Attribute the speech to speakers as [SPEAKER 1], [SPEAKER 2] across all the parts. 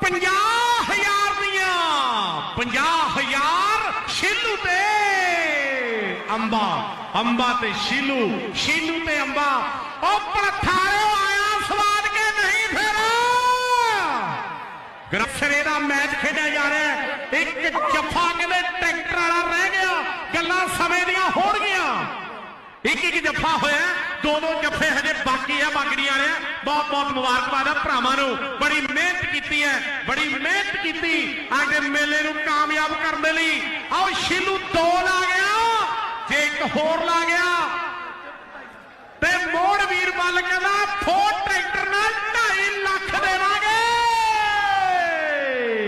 [SPEAKER 1] 50000 ਦੀਆਂ। 50000 ਸ਼ੀਲੂ ਤੇ ਅੰਬਾ। ਅੰਬਾ ਤੇ ਸ਼ੀਲੂ। ਸ਼ੀਲੂ ਤੇ ਅੰਬਾ। ਉਹ ਪਲਥਾਰਿਓ ਆਇਆ, ਸਵਾਦ ਕੇ ਨਹੀਂ ਫੇਰ। ਗਰਫਰੇ ਦਾ ਮੈਚ ਖੇਡਿਆ ਜਾ ਰਿਹਾ ਇੱਕ ਜੱਫਾ ਕਹਿੰਦੇ ਟਰੈਕਟਰ ਵਾਲਾ ਰਹਿ ਗਿਆ। ਗੱਲਾਂ ਸਮੇਂ ਦੀਆਂ ਹੋਣਗੀਆਂ। ਇੱਕ ਇੱਕ ਜੱਫਾ ਹੋਇਆ। ਦੋ ਦੋ ਜੱਫੇ ਹਜੇ ਬਾਕੀ ਆ ਬਾਗੜੀਆਂ ਵਾਲਿਆ। ਬਹੁਤ ਬਹੁਤ ਮੁਬਾਰਕਬਾਦ ਆ ਭਰਾਵਾਂ ਨੂੰ। ਬੜੀ ਮਿਹਨਤ ਕੀਤੀ ਹੈ ਬੜੀ ਮਿਹਨਤ ਕੀਤੀ ਅੱਜ ਦੇ ਮੇਲੇ ਨੂੰ ਕਾਮਯਾਬ ਕਰਨ ਦੇ ਲਈ। ਆਓ ਸ਼ੀਲੂ ਦੋ ਲਾ ਗਿਆ, ਜੇ ਇੱਕ ਹੋਰ ਲਾ ਗਿਆ। ਤੇ ਮੋੜ ਵੀਰ ਮੱਲ ਕਹਿੰਦਾ, ਫੋਰ ਟਰੈਕਟਰ ਨਾਲ 2.5 ਲੱਖ ਦੇਵਾਂਗੇ।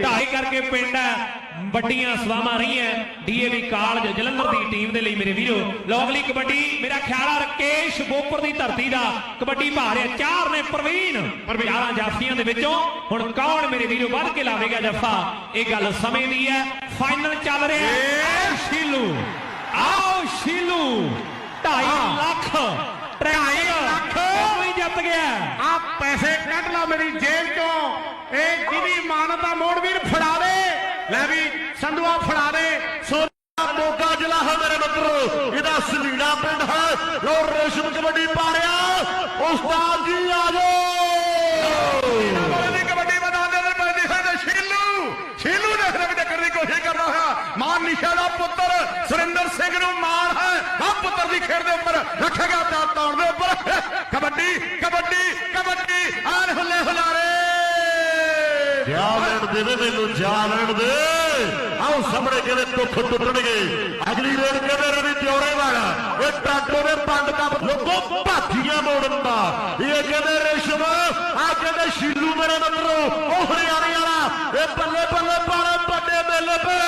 [SPEAKER 2] ਢਾਈ ਕਰਕੇ ਪਿੰਡ ਹੈ ਵੱਡੀਆਂ ਸਵਾਮਾਂ ਰਹੀਆਂ ਡੀਏਵੀ ਕਾਲਜ ਜਲੰਧਰ ਦੀ ਟੀਮ ਦੇ ਲਈ ਮੇਰੇ ਵੀਰੋ। ਲੋਕਲੀ ਕਬੱਡੀ ਮੇਰਾ ਖਿਆਲ ਆ ਰਕੇਸ਼ ਬੋਪਰ ਦੀ ਧਰਤੀ ਦਾ ਕਬੱਡੀ ਭਾ ਰਿਹਾ ਚਾਰ ਨੇ ਪ੍ਰਵੀਨ। ਚਾਰਾਂ ਜਾਫੀਆਂ ਦੇ ਵਿੱਚੋਂ ਹੁਣ ਕੌਣ ਮੇਰੇ ਵੀਰੋ ਵੱਧ ਕੇ ਲਾਵੇਗਾ ਜੱਫਾ? ਇਹ ਗੱਲ ਸਮੇਂ ਦੀ ਹੈ। ਫਾਈਨਲ ਚੱਲ ਰਿਹਾ ਹੈ। ਸ਼ੀਲੂ। ਆਓ ਸ਼ੀਲੂ। 2.5 ਲੱਖ।
[SPEAKER 1] ਢਾਈ ਲੱਖ।
[SPEAKER 2] ਕੋਈ ਜਿੱਤ ਗਿਆ
[SPEAKER 1] ਆ ਪੈਸੇ ਕੱਢ ਲਾ ਮੇਰੀ ਜੇਬ ਚੋਂ। ਇਹ ਜਿਹਦੀ ਮਾਨਤਾ ਮੋੜ ਵੀਰ ਫੜਾ ਦੇ ਲੈ ਵੀ ਸੰਧੂਆ ਫੜਾ ਦੇ। ਸੋ
[SPEAKER 3] ਮੋਗਾ ਜ਼ਿਲ੍ਹਾ ਹੈ ਮੇਰੇ ਮਿੱਤਰੋ। ਇਹਦਾ ਸਲੀੜਾ ਪਿੰਡ ਹੈ। ਲੋ ਰੇਸ਼ਮ ਕਬੱਡੀ ਪਾ ਰਿਹਾ ਉਸਤਾਦ ਜੀ ਆ ਜਾਓ।
[SPEAKER 1] ਵਾਲੇ ਕਬੱਡੀ ਮੈਦਾਨ ਦੇ ਅੰਦਰ ਪੈਂਦੀ ਹੈ ਤੇ ਸ਼ੀਲੂ ਸ਼ੀਲੂ ਨੇ ਰਵੀ ਟੱਕਰ ਦੀ ਕੋਸ਼ਿਸ਼ ਕਰਦਾ ਹੋਇਆ ਮਾਨ ਨਿਸ਼ਾ ਦਾ ਪੁੱਤਰ ਸੁਰਿੰਦਰ ਸਿੰਘ ਨੂੰ ਮਾਣ ਹੈ। ਆ ਪੁੱਤਰ ਦੀ ਖੇਡ ਦੇ ਉੱਪਰ ਰੱਖੇਗਾ ਤਾਂ ਤੌਣ ਦੇ ਉੱਪਰ ਕਬੱਡੀ ਕਬੱਡੀ ਕਬੱਡੀ ਆਨ ਹੁੱਲੇ ਹੁਲਾਰੇ
[SPEAKER 3] ਜਾ ਲੈਣ ਮੈਨੂੰ ਜਾ ਦੇ। ਆਓ ਸਾਹਮਣੇ ਕਹਿੰਦੇ ਦੁੱਖ ਟੁੱਟਣਗੇ। ਅਗਲੀ ਰੇਡ ਕਹਿੰਦੇ ਰਵੀ ਤਿਉਰੇ ਵਾਲਾ? ਇਹ ਟਾਟੋ ਦੇ ਪੰਡ ਕੱਪ ਲੋਕੋ ਭਾਥੀਆਂ ਮੋੜਨ ਦਾ। ਇਹ ਕਹਿੰਦੇ ਰੇਸ਼ਮ, ਆ ਕਹਿੰਦੇ ਸ਼ੀਲੂ ਮੇਰੇ ਮਿੱਤਰੋ, ਉਹ ਹਰਿਆਣੇ ਵਾਲਾ। ਇਹ ਬੱਲੇ ਬੱਲੇ ਪਾਣੇ ਵੱਡੇ ਮੇਲੇ ਪੇ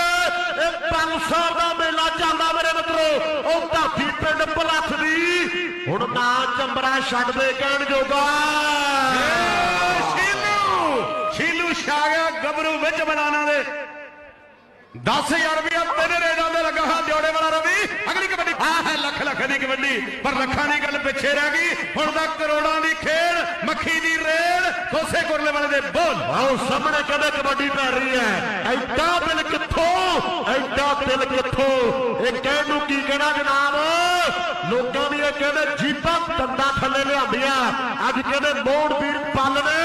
[SPEAKER 3] ਇਹ 500 ਦਾ ਮੇਲਾ ਚੱਲਦਾ ਮੇਰੇ ਮਿੱਤਰੋ। ਉਹ ਧਾਤੀ ਪਿੰਡ ਪਲੱਥ ਦੀ। ਹੁਣ ਨਾ ਚੰਬਰਾ ਛੱਡ ਦੇ ਕਹਿਣ ਜੋਗਾ।
[SPEAKER 1] ਸ਼ੀਲੂ ਸ਼ੀਲੂ ਛਾ ਗਿਆ ਗੱਭਰੂ ਵਿੱਚ ਮੈਦਾਨਾਂ ਦੇ। 10000 ਰੁਪਇਆ ਤਿੰਨ ਰੇਡਾਂ ਦੇ ਲੱਗਾ ਹਾਂ ਜੋੜੇ ਵਾਲਾ ਰਵੀ। ਅਗਲੀ ਕਬੱਡੀ ਆ ਹੈ ਲੱਖ ਲੱਖ ਦੀ ਕਬੱਡੀ, ਪਰ ਲੱਖਾਂ ਦੀ ਗੱਲ ਪਿੱਛੇ ਰਹਿ ਗਈ। ਹੁਣ ਤਾਂ ਕਰੋੜਾਂ ਦੀ ਖੇਡ, ਮੱਖੀ ਦੀ ਰੇਡ ਕੋਸੇ ਕੁਰਲੇ ਵਾਲੇ ਦੇ ਬੋਲ।
[SPEAKER 3] ਆਓ, ਸਾਹਮਣੇ ਕਹਿੰਦੇ ਕਬੱਡੀ ਪੈ ਰਹੀ ਹੈ। ਐਡਾ ਦਿਲ ਕਿੱਥੋਂ? ਐਡਾ ਦਿਲ ਕਿੱਥੋਂ? ਇਹ ਕਹਿਣ ਨੂੰ ਕੀ ਕਹਿਣਾ ਜਨਾਬ? ਲੋਕਾਂ ਦੀ ਇਹ ਕਹਿੰਦੇ ਜੀਬਾਂ ਦੰਦਾਂ ਥੱਲੇ ਲਿਆਂਦੀਆਂ। ਅੱਜ ਕਹਿੰਦੇ ਮੋੜ ਪੀੜ ਪੱਲ ਨੇ।